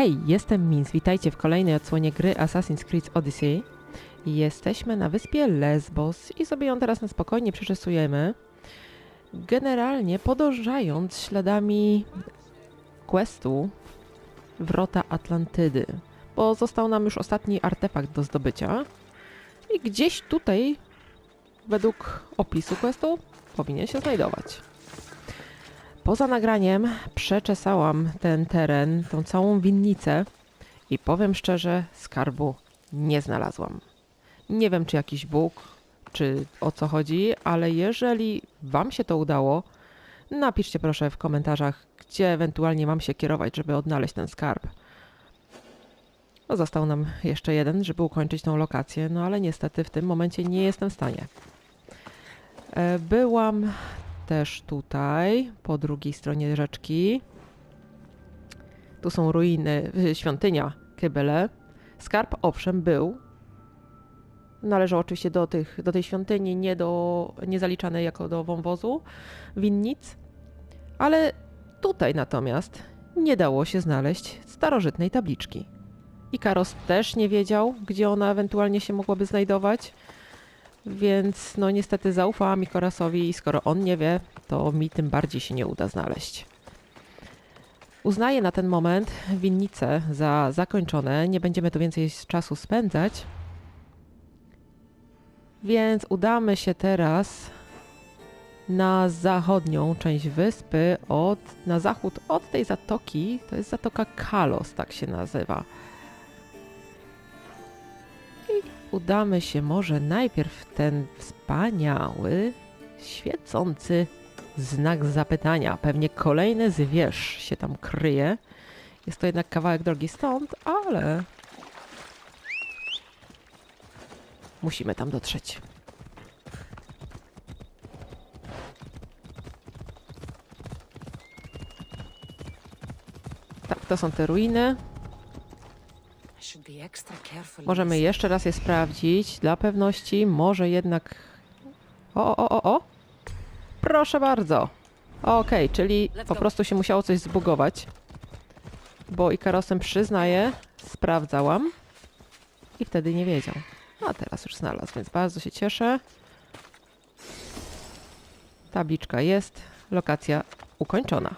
Hej, jestem Minz. Witajcie w kolejnej odsłonie gry Assassin's Creed Odyssey. Jesteśmy na wyspie Lesbos i sobie ją teraz na spokojnie przeczesujemy. Generalnie podążając śladami questu Wrota Atlantydy, bo został nam już ostatni artefakt do zdobycia. I gdzieś tutaj, według opisu questu, powinien się znajdować. Poza nagraniem przeczesałam ten teren, tą całą winnicę i powiem szczerze, skarbu nie znalazłam. Nie wiem, czy jakiś Bóg, czy o co chodzi, ale jeżeli Wam się to udało, napiszcie proszę w komentarzach, gdzie ewentualnie mam się kierować, żeby odnaleźć ten skarb. No, został nam jeszcze jeden, żeby ukończyć tą lokację, no ale niestety w tym momencie nie jestem w stanie. E, Byłam też tutaj, po drugiej stronie rzeczki. Tu są ruiny, y, świątynia Kybele. Skarb owszem był. Należał oczywiście do, tych, do tej świątyni, nie, do, nie zaliczane jako do wąwozu winnic. Ale tutaj natomiast nie dało się znaleźć starożytnej tabliczki. Ikaros też nie wiedział, gdzie ona ewentualnie się mogłaby znajdować. Więc no niestety zaufałam Ikorasowi i skoro on nie wie, to mi tym bardziej się nie uda znaleźć. Uznaję na ten moment winnice za zakończone. Nie będziemy tu więcej czasu spędzać. Więc udamy się teraz na zachodnią część wyspy, od, na zachód od tej zatoki. To jest zatoka Kalos, tak się nazywa udamy się może najpierw w ten wspaniały, świecący znak zapytania. Pewnie kolejny zwierz się tam kryje. Jest to jednak kawałek drogi stąd, ale musimy tam dotrzeć. Tak, to są te ruiny. Możemy jeszcze raz je sprawdzić. Dla pewności może jednak... O, o, o, o! Proszę bardzo! Okej, czyli Let's po prostu się musiało coś zbugować. Bo Ikarosem przyznaję, sprawdzałam i wtedy nie wiedział. A teraz już znalazł, więc bardzo się cieszę. Tabliczka jest, lokacja ukończona.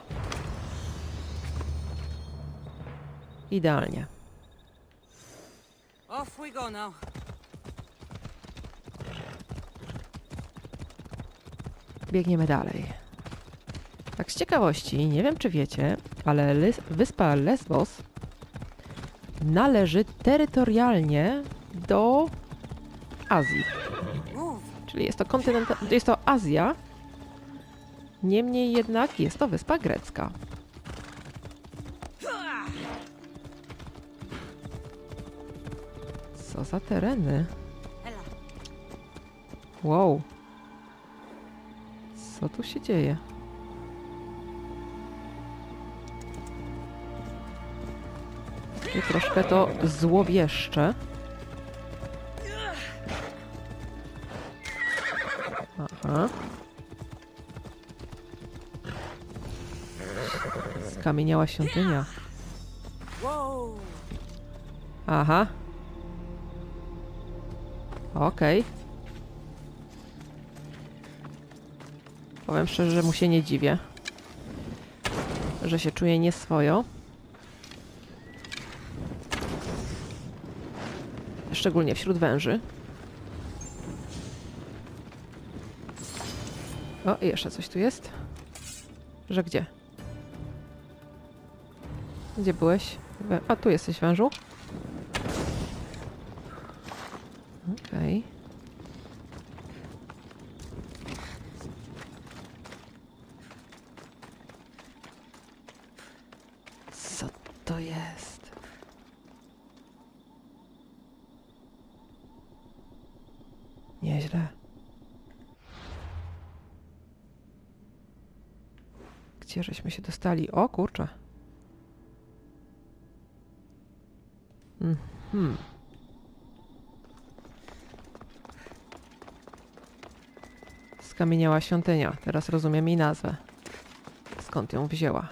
Idealnie. Off we go now. Biegniemy dalej. Tak z ciekawości, nie wiem czy wiecie, ale Lys wyspa Lesbos należy terytorialnie do Azji. Czyli jest to kontynent, jest to Azja. Niemniej jednak jest to wyspa grecka. Za tereny? Wow. Co tu się dzieje? I troszkę to złowieszcze. Aha. Skamieniała świątynia. Aha. Okej. Powiem szczerze, że mu się nie dziwię. Że się czuje nieswojo. Szczególnie wśród węży. O, i jeszcze coś tu jest. Że gdzie? Gdzie byłeś? A, tu jesteś wężu? Okej. Co to jest? Nieźle. Gdzie żeśmy się dostali? O kurczę. Mhm. Skamieniała świątynia. Teraz rozumiem jej nazwę. Skąd ją wzięła?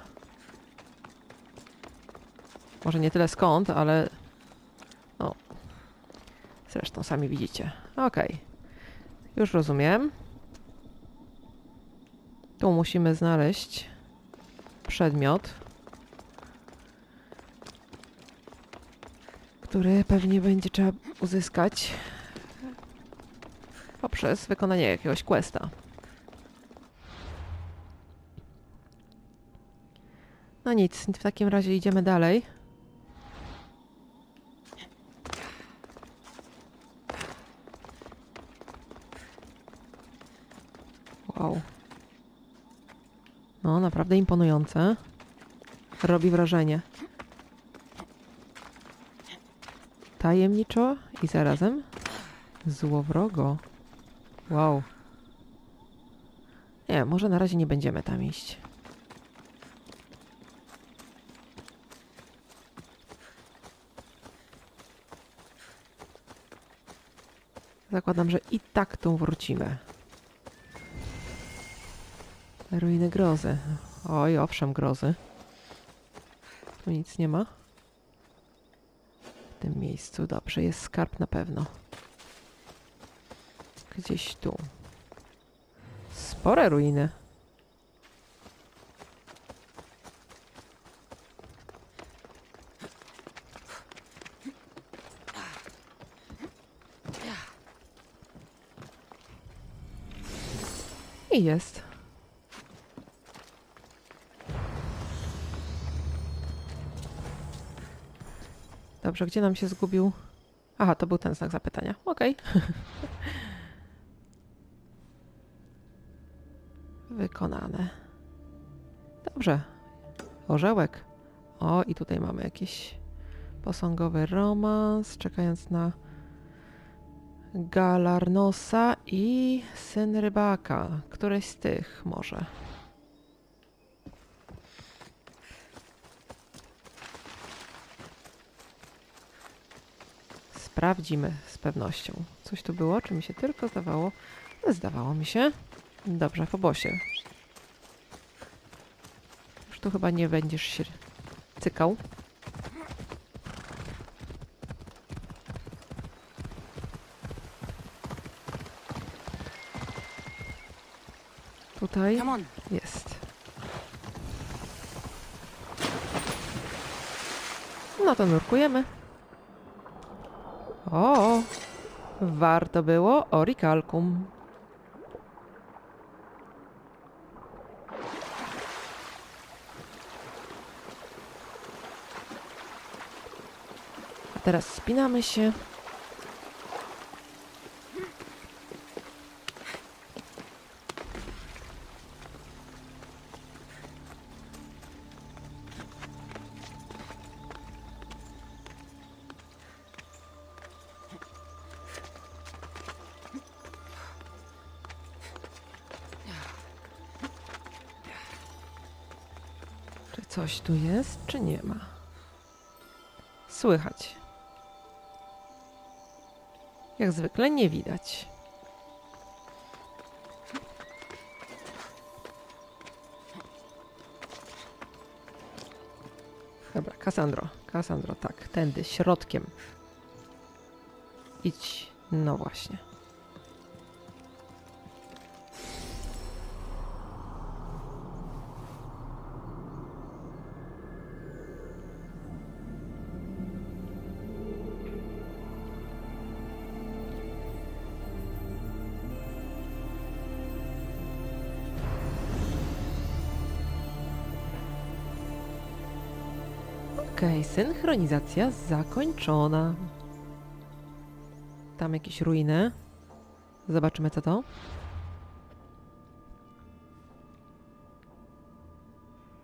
Może nie tyle skąd, ale... No. Zresztą sami widzicie. Okej. Już rozumiem. Tu musimy znaleźć przedmiot, który pewnie będzie trzeba uzyskać poprzez wykonanie jakiegoś questa. No nic, w takim razie idziemy dalej. Wow. No, naprawdę imponujące. Robi wrażenie. Tajemniczo i zarazem złowrogo. Wow. Nie, może na razie nie będziemy tam iść. Zakładam, że i tak tu wrócimy. Ruiny grozy. Oj, owszem, grozy. Tu nic nie ma. W tym miejscu. Dobrze, jest skarb na pewno. Gdzieś tu. Spore ruiny. I jest. Dobrze, gdzie nam się zgubił? Aha, to był ten znak zapytania. Okej. Wykonane. Dobrze. Orzełek. O, i tutaj mamy jakiś posągowy romans, czekając na Galarnosa i syn rybaka. Któreś z tych może. Sprawdzimy z pewnością. Coś tu było, czy mi się tylko zdawało? Zdawało mi się. Dobrze, w obosie. Już tu chyba nie będziesz się cykał. Tutaj jest. No to nurkujemy. O, warto było orichalcum. A teraz spinamy się. Coś tu jest, czy nie ma? Słychać. Jak zwykle nie widać. Dobra, Kasandro, Kasandro, tak, tędy, środkiem. Idź, no właśnie. Okej, synchronizacja zakończona. Tam jakieś ruiny. Zobaczymy co to.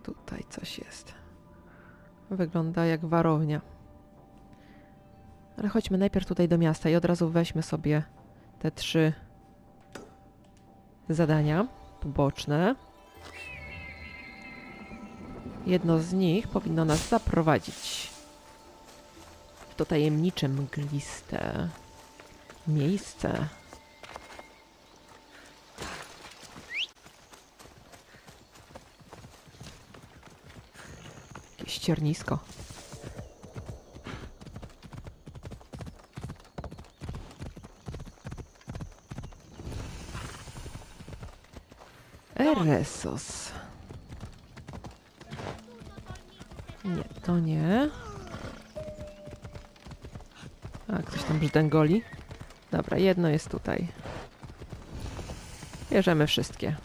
Tutaj coś jest. Wygląda jak warownia. Ale chodźmy najpierw tutaj do miasta i od razu weźmy sobie te trzy zadania poboczne. Jedno z nich powinno nas zaprowadzić w to tajemnicze, mgliste miejsce. Jakieś ciernisko. To nie. A, ktoś tam brzdęgoli. Dobra, jedno jest tutaj. Bierzemy wszystkie.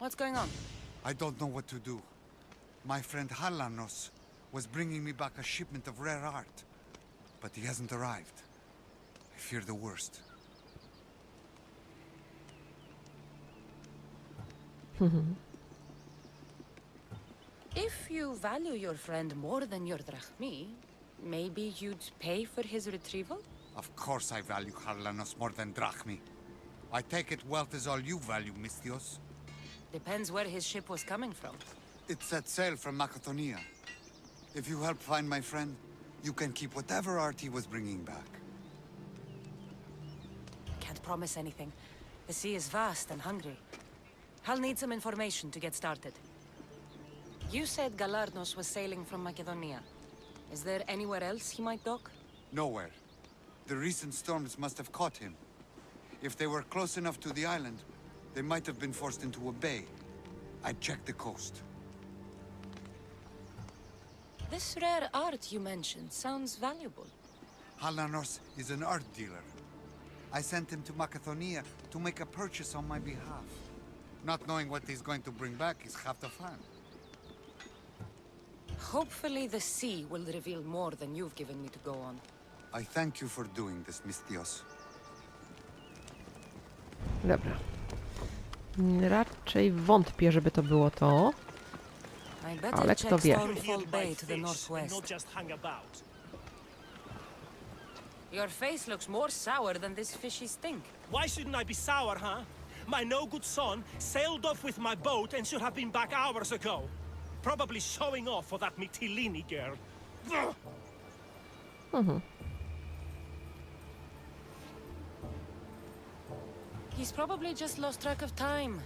What's going on? I don't know what to do. My friend Halanos was bringing me back a shipment of rare art, but he hasn't arrived. I fear the worst. Mm-hmm. If you value your friend more than your drachmi, maybe you'd pay for his retrieval? Of course I value Harlanos more than drachmi. I take it wealth is all you value, Mistios. Depends where his ship was coming from. It set sail from Macedonia. If you help find my friend, you can keep whatever art he was bringing back. Can't promise anything. The sea is vast and hungry. I'll need some information to get started. You said Galarnos was sailing from Macedonia. Is there anywhere else he might dock? Nowhere. The recent storms must have caught him. If they were close enough to the island, they might have been forced into a bay. I'd check the coast. This rare art you mentioned sounds valuable. Halanos is an art dealer. I sent him to Macedonia to make a purchase on my behalf. Not knowing what he's going to bring back is half the fun. Hopefully the sea will reveal more than you've given me to go on. I thank you for doing this, Mistios. Dobra. Raczej wątpię, żeby to było to. I better Ale kto check wie. Stormfall Heal my Bay to the fish and northwest. not just hang about. Your face looks more sour than this fishy stink. Why shouldn't I be sour, huh? My no-good son sailed off with my boat and should have been back hours ago. Probably showing off for that Mitilini girl. Ugh. Mm-hmm. He's probably just lost track of time.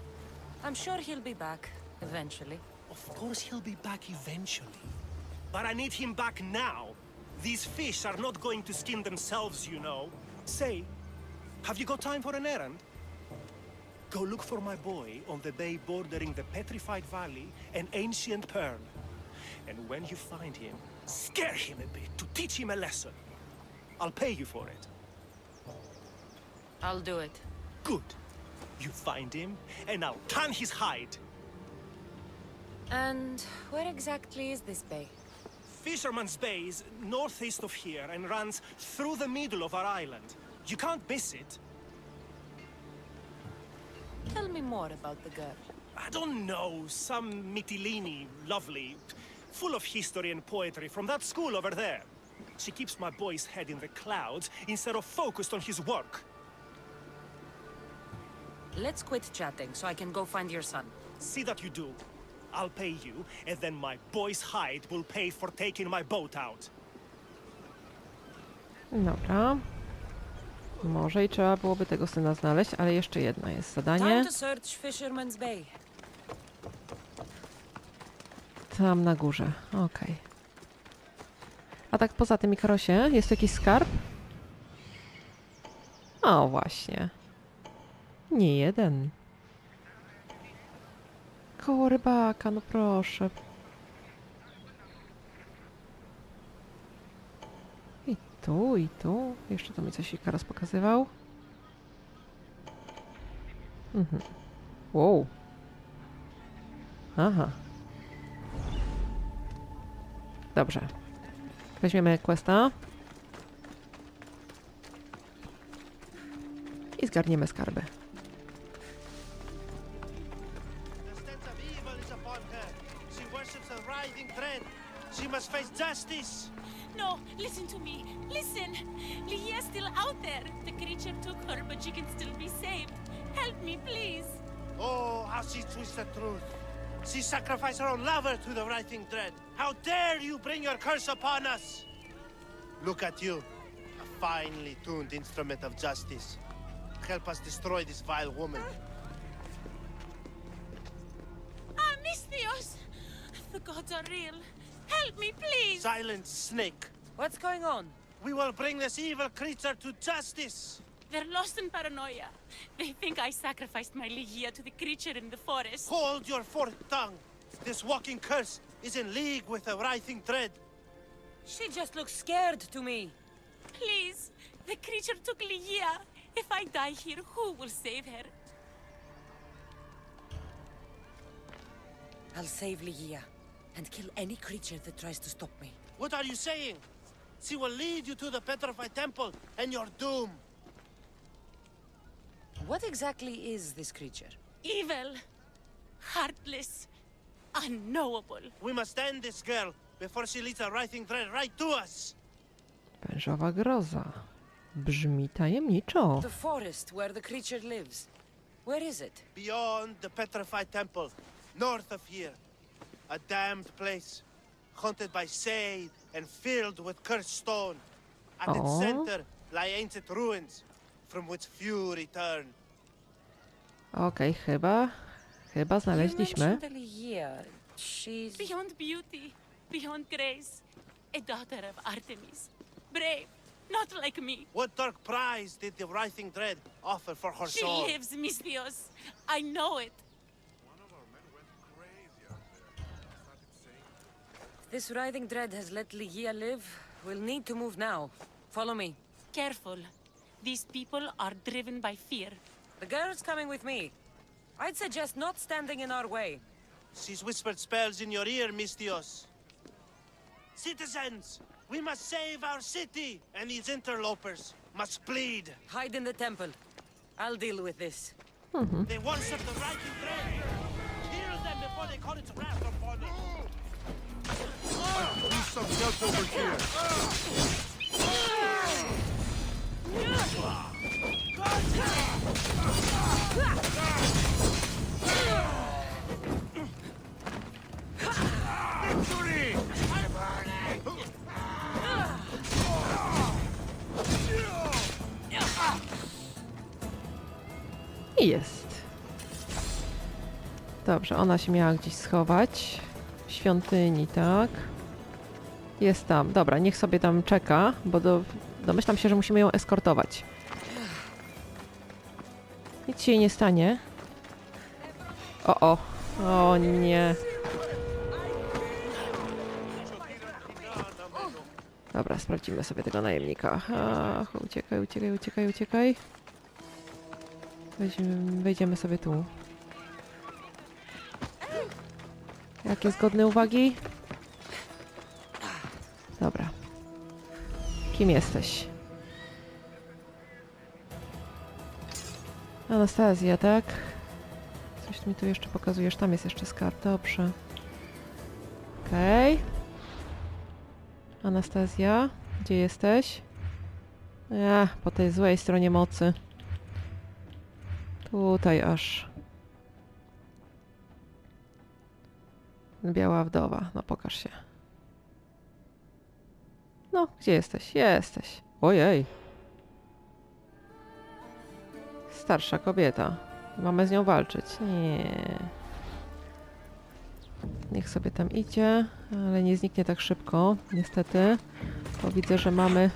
I'm sure he'll be back, eventually. Of course he'll be back eventually. But I need him back now. These fish are not going to skin themselves, you know. Say, have you got time for an errand? Go look for my boy on the bay bordering the Petrified Valley and Ancient Pearl. And when you find him, scare him a bit to teach him a lesson. I'll pay you for it. I'll do it. Good. You find him, and I'll tan his hide. And where exactly is this bay? Fisherman's Bay is northeast of here and runs through the middle of our island. You can't miss it. Tell me more about the girl. I don't know, some Mitilini, lovely, full of history and poetry from that school over there. She keeps my boy's head in the clouds instead of focused on his work. Let's quit chatting so I can go find your son. See that you do. I'll pay you, and then my boy's hide will pay for taking my boat out. No Dobra. Może i trzeba byłoby tego syna znaleźć, ale jeszcze jedno jest zadanie. Tam na górze. Okej. A tak poza tym, Ikarosie, jest jakiś skarb? O, właśnie. Nie jeden. Koło rybaka, no proszę. Tu, i tu. Jeszcze tu mi coś Ikaros pokazywał. Mhm. Wow. Aha. Dobrze. Weźmiemy questa. I zgarniemy skarby. Took she can still be saved. Help me, please. Oh, how she twists the truth. She sacrificed her own lover to the writhing dread. How dare you bring your curse upon us? Look at you, a finely tuned instrument of justice. Help us destroy this vile woman. Ah, Misthios! The gods are real. Help me, please. Silent snake. What's going on? we will bring this evil creature to justice. They're lost in paranoia. They think I sacrificed my Ligia to the creature in the forest. Hold your forked tongue. This walking curse is in league with the writhing dread. She just looks scared to me. Please, the creature took Ligia. If I die here, who will save her? I'll save Ligia and kill any creature that tries to stop me. What are you saying? She will lead you to the petrified temple and your doom. What exactly is this creature? Evil, heartless, unknowable. We must end this girl before she leads a writhing dread right to us. Wężowa groza. Brzmi tajemniczo. The forest where the creature lives. Where is it? Beyond the petrified temple, north of here. A damned place, haunted by shade and filled with cursed stone. At its Aw. center lie ancient ruins, from which few return. Okej, chyba, chyba You znaleźliśmy. mentioned Ligia. She's... Beyond beauty, beyond grace, a daughter of Artemis. Brave, not like me. What dark prize did the writhing dread offer for her She soul? lives, Misthios. I know it. This writhing dread has let Ligia live, we'll need to move now. Follow me. Careful. These people are driven by fear. The girl's coming with me. I'd suggest not standing in our way. She's whispered spells in your ear, Mistios. Citizens, we must save our city, and these interlopers must bleed. Hide in the temple. I'll deal with this. Mm-hmm. They once served the writing dread. Kill them before they call its wrath upon us. Need some help over here. Jest. Dobrze, ona się miała gdzieś schować. W świątyni, tak. Jest tam. Dobra, niech sobie tam czeka, bo do, domyślam się, że musimy ją eskortować. Nic się jej nie stanie. O, o. O nie. Dobra, sprawdzimy sobie tego najemnika. Ach, uciekaj, uciekaj, uciekaj, uciekaj. Weźmiemy, wejdziemy sobie tu. Jakie zgodne uwagi? Kim jesteś? Anastazja, tak? Coś mi tu jeszcze pokazujesz. Tam jest jeszcze skarb. Dobrze. Okej. Anastazja, gdzie jesteś? Ja, po tej złej stronie mocy. Tutaj aż. Biała wdowa. No pokaż się. Gdzie jesteś? Jesteś. Ojej. Starsza kobieta. Mamy z nią walczyć. Nie. Niech sobie tam idzie, ale nie zniknie tak szybko, niestety. Bo widzę, że mamy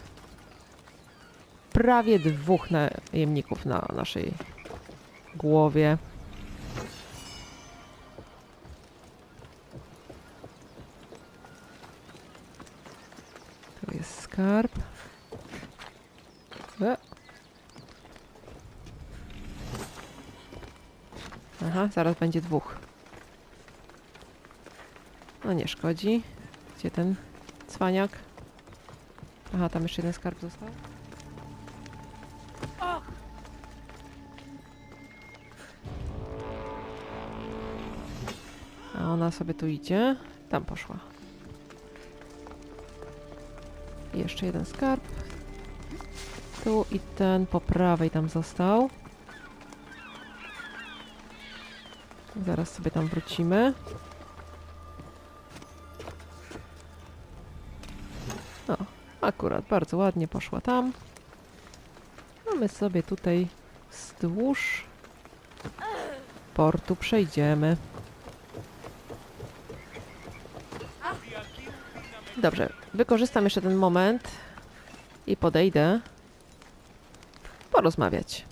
prawie dwóch najemników na naszej głowie. Zaraz będzie dwóch. No nie szkodzi. Gdzie ten cwaniak? Aha, tam jeszcze jeden skarb został. A ona sobie tu idzie. Tam poszła. I jeszcze jeden skarb. Tu i ten po prawej tam został. Zaraz sobie tam wrócimy. O, akurat bardzo ładnie poszła tam. A my sobie tutaj wzdłuż portu przejdziemy. Dobrze, wykorzystam jeszcze ten moment, i podejdę porozmawiać.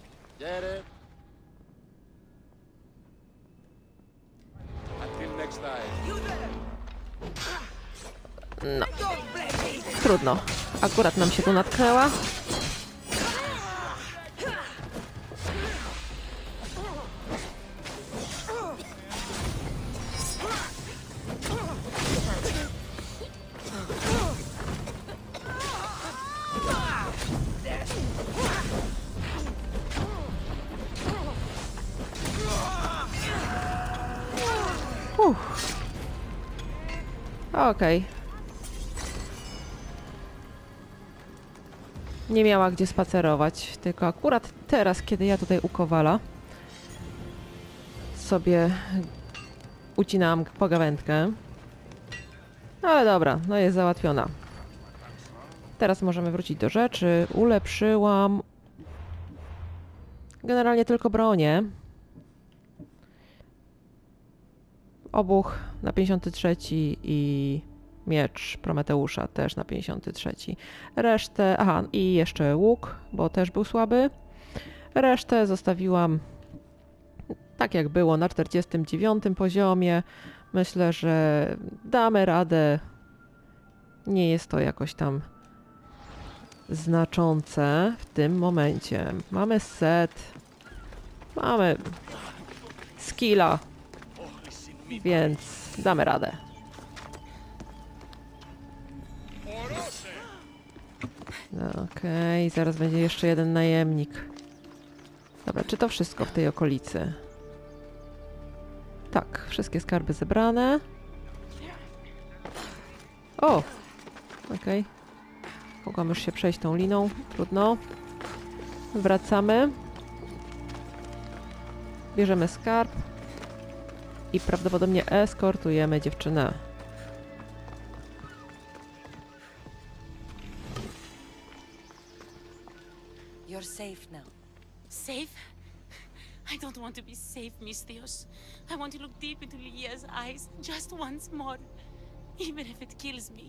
Trudno. Akurat nam się tu natknęła. Okej. Nie miała gdzie spacerować, tylko akurat teraz, kiedy ja tutaj u Kowala sobie ucinałam pogawędkę. No Ale dobra, no jest załatwiona. Teraz możemy wrócić do rzeczy. Ulepszyłam generalnie tylko bronię. Obuch na 53 i miecz Prometeusza też na 53. Resztę, aha, i jeszcze łuk, bo też był słaby. Resztę zostawiłam tak jak było na 49 poziomie. Myślę, że damy radę. Nie jest to jakoś tam znaczące w tym momencie. Mamy set, mamy skilla, więc damy radę. No, Okej, zaraz będzie jeszcze jeden najemnik. Dobra, czy to wszystko w tej okolicy? Tak, wszystkie skarby zebrane. O! Okej. Mogłam już się przejść tą liną, trudno. Wracamy. Bierzemy skarb. I prawdopodobnie eskortujemy dziewczynę. Safe now. Safe? I don't want to be safe, Mistios. I want to look deep into Lia's eyes just once more, even if it kills me.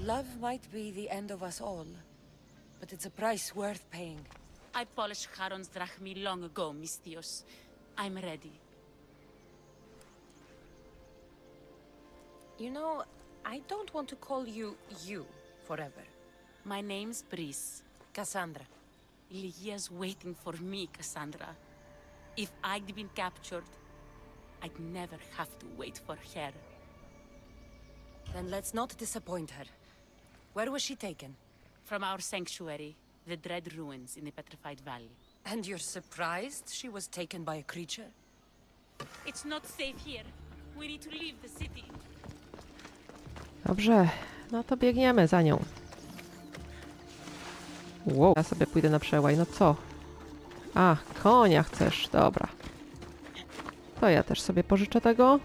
Love might be the end of us all, but it's a price worth paying. I polished Charon's drachmi long ago, Mistios. I'm ready. You know, I don't want to call you you forever. My name's Brice. Cassandra. Lia's waiting for me, Cassandra. If I'd been captured, I'd never have to wait for her. Then let's not disappoint her. Where was she taken? From our sanctuary, the Dread Ruins in the Petrified Valley. And you're surprised she was taken by a creature? It's not safe here. We need to leave the city. Dobrze, no to biegniemy za nią. Wow, ja sobie pójdę na przełaj, no co? A, konia chcesz, dobra. To ja też sobie pożyczę tego.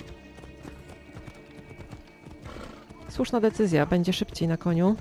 Słuszna decyzja, będzie szybciej na koniu.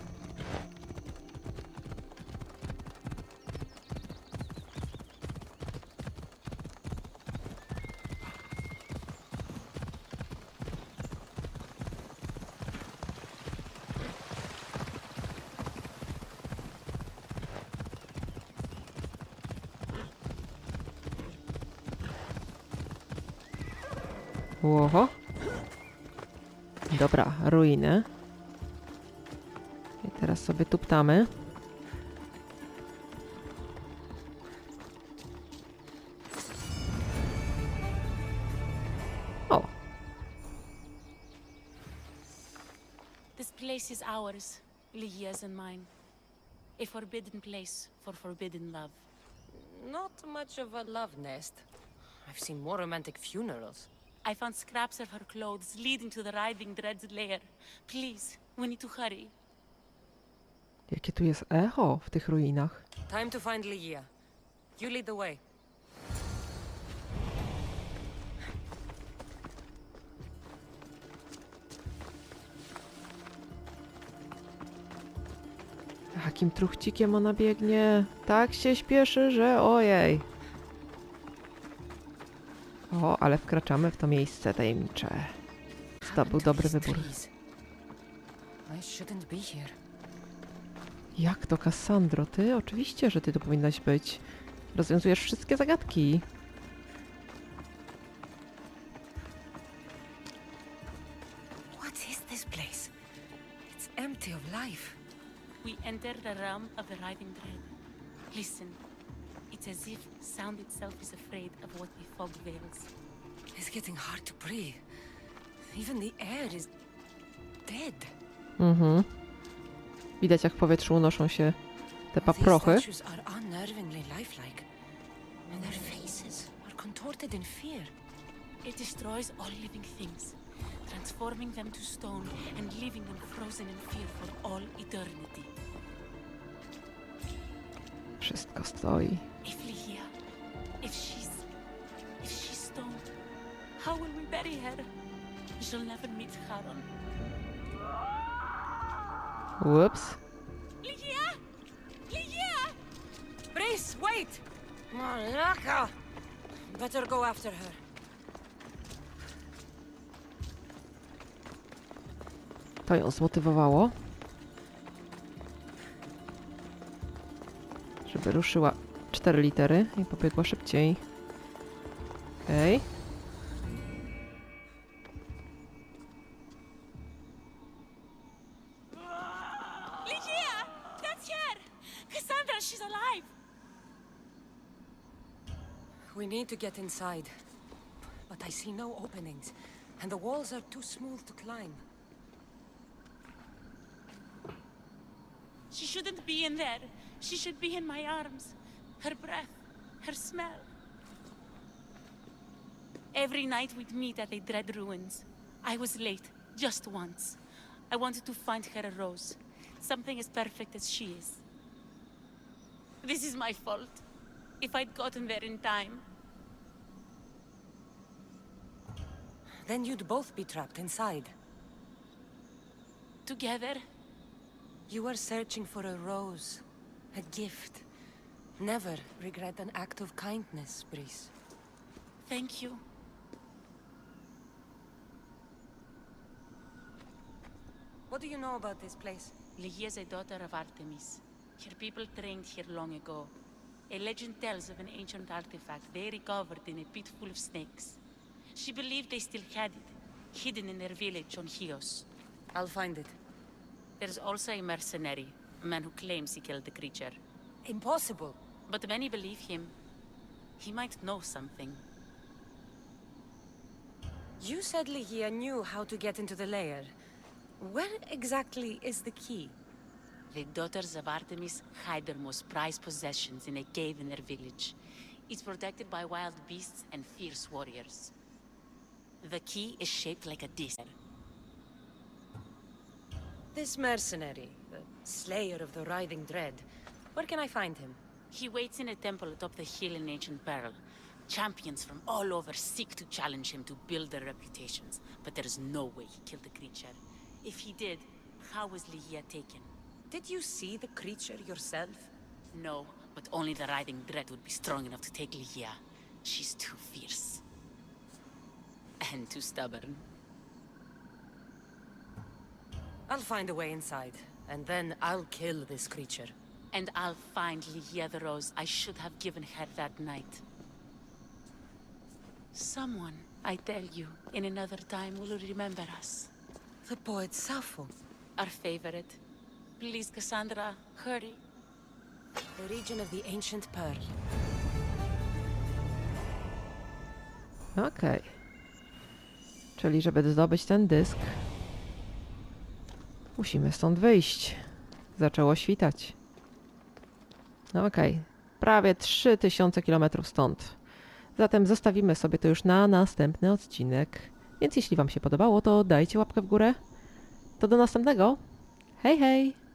I teraz sobie tuptamy. O, This place is ours, Lia's and mine. A forbidden place for forbidden love. Not much of a love nest. I've seen more romantic funerals. I found scraps of her clothes leading to the riding dread's lair. Please, we need to hurry. jakie tu jest echo w tych ruinach. Time to find Ligia. You lead the way. Jakim truchcikiem ona biegnie. Tak się śpieszy, że ojej. O, ale wkraczamy w to miejsce tajemnicze. To był dobry wybór. Jak to, Cassandro? Ty? Oczywiście, że ty tu powinnaś być. Rozwiązujesz wszystkie zagadki. What is this place? It's empty of life. We enter the realm of the writhing dread. Listen. It's as if sound itself is afraid of what the fog veils. It's getting hard to breathe. Even the air is dead. Mhm. Widać, jak w powietrzu unoszą się te These paprochy. statues are unnervingly lifelike. And their faces are contorted in fear. It destroys all living things, transforming them to stone and leaving them frozen in fear for all eternity. Wszystko stoi. If she's, if she's stone, how will we bury her? She'll never meet Charon. Ups. Ligia! Ligia! Brace, wait! Malaka! Better go after her. To ją zmotywowało. Żeby ruszyła cztery litery i pobiegła szybciej. Okej. Ligia! That's her! Cassandra, she's alive! We need to get inside. But I see no openings, and the walls are too smooth to climb. She shouldn't be in there. She should be in my arms. Her breath, her smell. Every night we'd meet at the Dread Ruins. I was late, just once. I wanted to find her a rose. Something as perfect as she is. This is my fault. If I'd gotten there in time. Then you'd both be trapped inside. Together, You were searching for a rose, a gift. Never regret an act of kindness, Brice. thank you. What do you know about this place? Ligia is a daughter of Artemis. Her people trained here long ago. A legend tells of an ancient artifact they recovered in a pit full of snakes. She believed they still had it, hidden in their village on Chios. I'll find it. There's also a mercenary, a man who claims he killed the creature. Impossible. But many believe him. He might know something. You said Ligia knew how to get into the lair. Where exactly is the key? The daughters of Artemis hide their most prized possessions in a cave in their village. It's protected by wild beasts and fierce warriors. The key is shaped like a disc. This mercenary, the slayer of the writhing dread. Where can I find him? He waits in a temple atop the hill in ancient peril. Champions from all over seek to challenge him to build their reputations, but there is no way he killed the creature. If he did, how was Ligia taken? Did you see the creature yourself? No, but only the riding dread would be strong enough to take Ligia. She's too fierce. And too stubborn. I'll find a way inside, and then I'll kill this creature. And I'll find Ligia the rose I should have given her that night. Someone, I tell you, in another time will remember us. The poet Sappho. Oh. Our favorite. Please, Cassandra, hurry. The region of the ancient pearl. Okej. Czyli, żeby zdobyć ten dysk, musimy stąd wyjść. Zaczęło świtać. No okej. Prawie 3000 km stąd. Zatem zostawimy sobie to już na następny odcinek. Więc jeśli Wam się podobało, to dajcie łapkę w górę. To do następnego. Hej, hej!